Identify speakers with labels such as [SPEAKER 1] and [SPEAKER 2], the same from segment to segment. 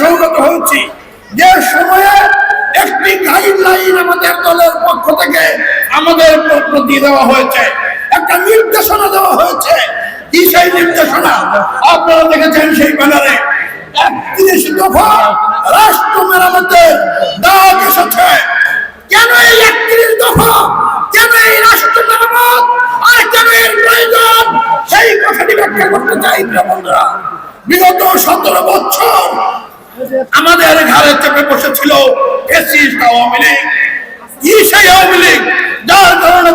[SPEAKER 1] সমবেত হয়েছি। যে সময়ে একটি গাইডলাইন আমাদের দলের পক্ষ থেকে আমাদের প্রতি দেওয়া হয়েছে। একটা নির্দেশনা দেওয়া হয়েছে। কি সেই নির্দেশনা? আপনারা দেখেছেন সেই ব্যানারে একত্রিশ দফা আমাদের ঘরে চেপে বসেছিল ফেসিস্ট আওয়ামী লীগ। কি সেই আওয়ামী লীগ, যার কারণে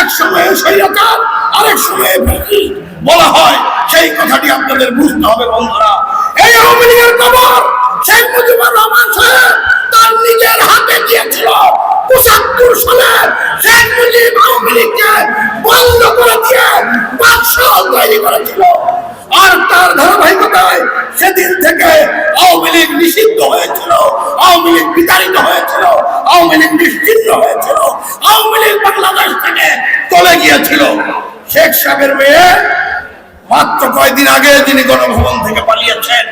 [SPEAKER 1] এক সময়ে সৈয়কার আরেক সময়ে বলা হয়। সেই কথাটি আপনাদের বুঝতে হবে, বন্ধুরা। এই আওয়ামী লীগের খবর শেখ মুজিবুর রহমান সাহেব তার নিজের হাতে দিয়েছিল। পঁচাত্তর সালে শেখ মুজিব আওয়ামী লীগকে বন্ধ করে দিয়ে বাদশাহ তৈরি করেছিল। আর তার ধারাবাহিকতায় লীগ নিষিদ্ধ হয়েছিল, আওয়ামী লীগ বিতাড়িত হয়েছিল, আওয়ামী লীগ নিশ্চিন্ন হয়েছিল, আওয়ামী লীগ বাংলাদেশ থেকে চলে গিয়েছিল। শেখ সাহেবের মেয়ে মাত্র কয়েকদিন আগে তিনি গণভবন থেকে পালিয়েছেন,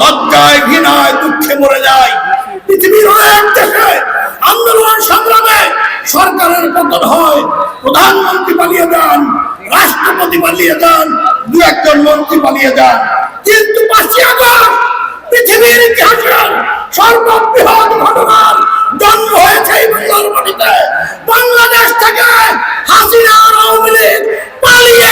[SPEAKER 1] লজ্জায়, ঘৃণায়, দুঃখে মরে যায়। পৃথিবীর অনেক দেশে আন্দোলন সংগ্রামে সরকারের পতন হয়। প্রধানমন্ত্রী পালিয়ে যান, রাষ্ট্রপতি পালিয়ে যান দু একজন মন্ত্রী পালিয়ে যান। কিন্তু পাঁচই আগস্ট পৃথিবীর ইতিহাসের সর্ববৃহৎ ঘটনার জন্ম হয়েছে বাংলার মাটিতে। বাংলাদেশ থেকে হাসিনা আওয়ামী লীগ পালিয়ে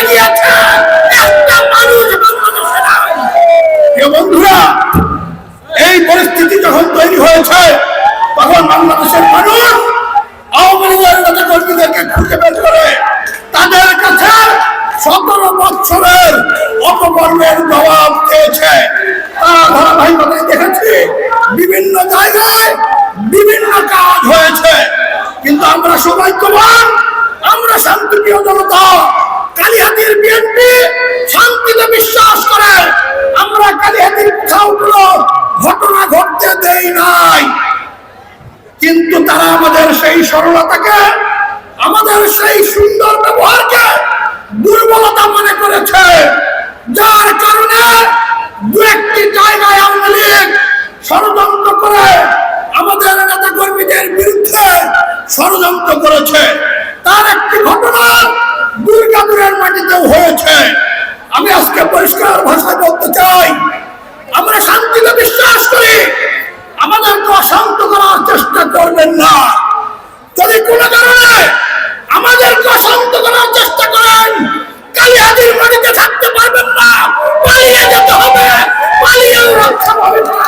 [SPEAKER 1] ধারাবাহিকতায় দেখেছি। বিভিন্ন জায়গায় বিভিন্ন কাজ হয়েছে। কিন্তু আমরা সৌভাগ্যবান, আমরা শান্তিপ্রিয় জনতা, কালিহাতির বিএনপি শান্তিতে বিশ্বাস করে। আমরা কালিহাতির কোথাও কোনো ঘটনা ঘটতে দেই নাই। কিন্তু তারা আমাদের সেই সরলতাকে, আমাদের সেই সুন্দর ব্যবহারকে দুর্বলতা মনে করেছে। যার কারণে তার একটি ঘটনা দুর্গাপুরের মাটিতেও হয়েছে। আমি আজকে পরিষ্কার ভাষায় বলতে চাই, আমরা শান্তিতে বিশ্বাস করি, আমাদেরকে অশান্ত করার চেষ্টা করবেন না। যদি কোনো কারণে আমাদেরকে অশান্ত করার চেষ্টা করেন কালিহাতির মাটিতে থাকতে পারবেন না। পালিয়ে যেতে হবে। পালিয়েও রক্ষা পাবেন না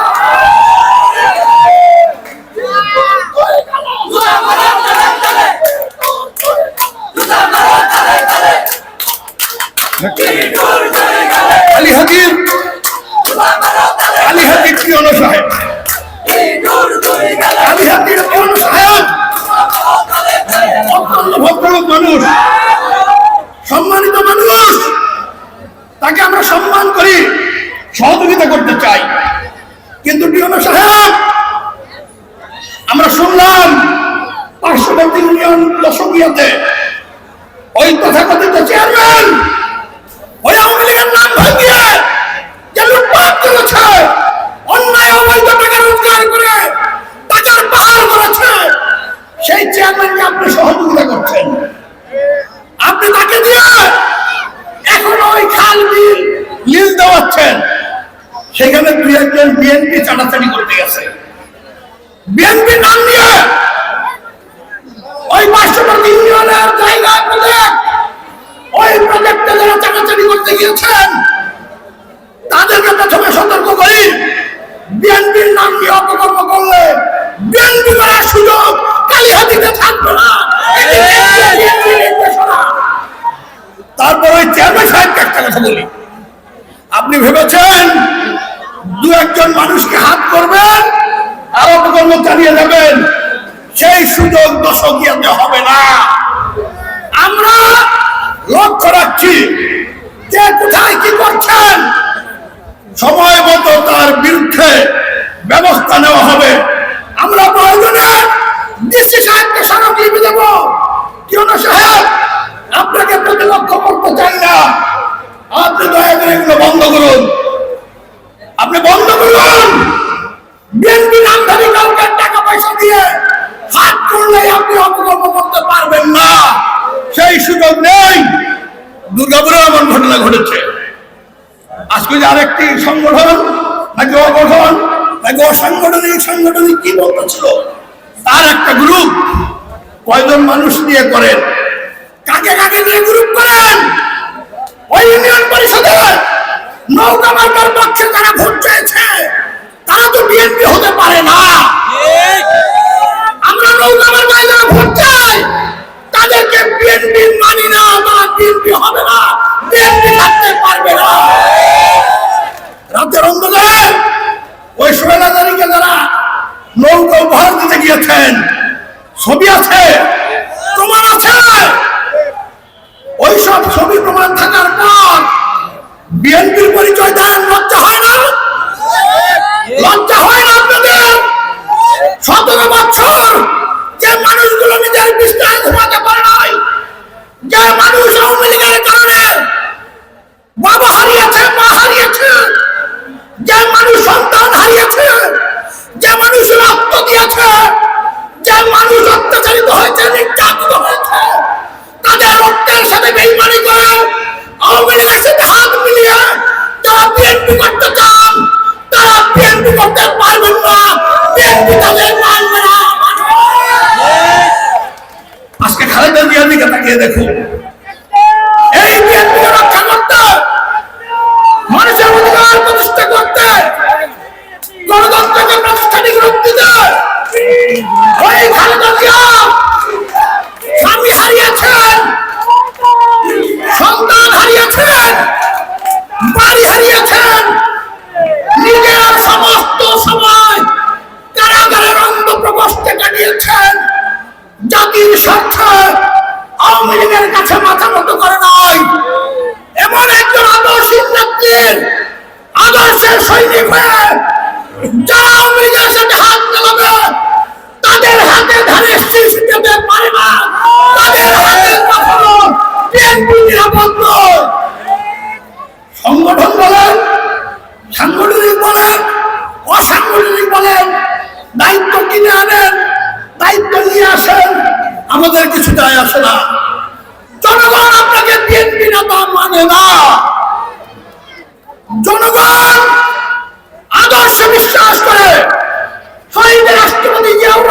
[SPEAKER 1] কালিহাতির কালিহাতির প্রিয় সাহেব কালিহাতির প্রিয় সাহেব অত্যন্ত ভদ্রলোক মানুষ সম্মানিত মানুষ তাকে আমরা সম্মান করি সহযোগিতা করতে চাই কিন্তু ডিওনো সাহেব আমরা শুনলাম পার্শ্ববর্তী ইউনিয়ন দশকিয়াতে ওই তথাকথিত চেয়ারম্যান ওই আওয়ামী লীগের নাম ভাঙিয়ে যে লুটপাট করেছে, অন্যায় অবৈধ টাকা রোজগার করে টাকার পাহাড় করেছে, সেই চেয়ারম্যানকে আপনি সহযোগিতা করছেন। আপনি তাকে দিয়ে এখন ওই খাল বিল লিজ দেওয়াচ্ছেন। সেখানে দুই একজন বিএনপি চাটাচাটি করতে গেছে। বিএনপি নাম নিয়ে ইউনিয়নের জায়গায় প্রজেক্ট ওই প্রজেক্টে যারা চাটাচাটি করতে গিয়েছেন তাদেরকে প্রথমে সতর্ক করি, বিএনপির নাম নিয়ে অপকর্ম করলে বিএনপি করার সুযোগ কালিহাতিতে থাকবে না। তারপর ওই চেয়ারম্যান সাহেবকে একটা কথা বলি। আপনি ভেবেছেন দু একজন মানুষকে হাত করবেন আর অপকর্ম চালিয়ে যাবেন? সেই সুযোগ দশকিয়াতে হবে না। আমরা লক্ষ্য রাখছি যে কোথায় কি করছেন। সময় মতো তার বিরুদ্ধে ব্যবস্থা নেওয়া হবে। আমরা প্রয়োজনে ডিসি সাহেবকে স্মারকলিপি দেব। কেন সাহেব, আপনাকে প্রতিলক্ষ করতে চাই না। আপনি দয়া করে এগুলো বন্ধ করুন। আপনি বন্ধ করুন। ঘটনা ঘটেছে। আজকে যে আরেকটি সংগঠন নাকি অগঠন নাকি অসাংগঠনিক সংগঠন কি বলতে ছিল? তার একটা গ্রুপ কয়জন মানুষ নিয়ে করেন? কাকে কাকে নিয়ে গ্রুপ করেন? ওই ইউনিয়ন পরিষদে নৌকা মার্কার পক্ষে যারা ভোট চেয়েছে, তারা তো বিএনপি হতে পারে না। করতে পারে না তাদের হাতে কখনো বিএনপি নিরাপদ সংগঠন বলেন, সাংগঠনিক বলেন, অসাংগঠনিক বলেন, দায়িত্ব কিনে আনেন, দায়িত্ব নিয়ে আসেন, আমাদের কিছু যায় আসে না। জনগণ আপনাকে বিএনপি নেতা মানে না। জনগণ আদর্শ বিশ্বাস করে শহীদ রাষ্ট্রপতি জিয়াউর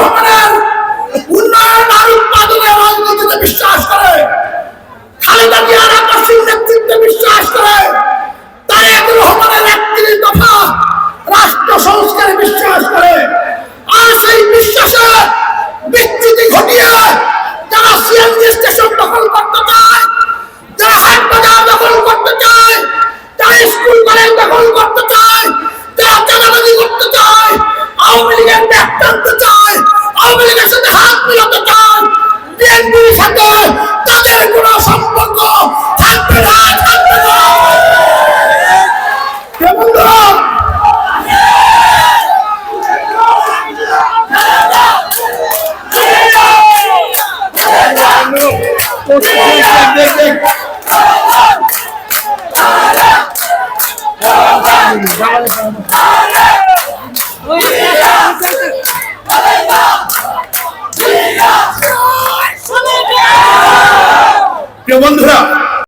[SPEAKER 1] মুসলিম বন্ধুরা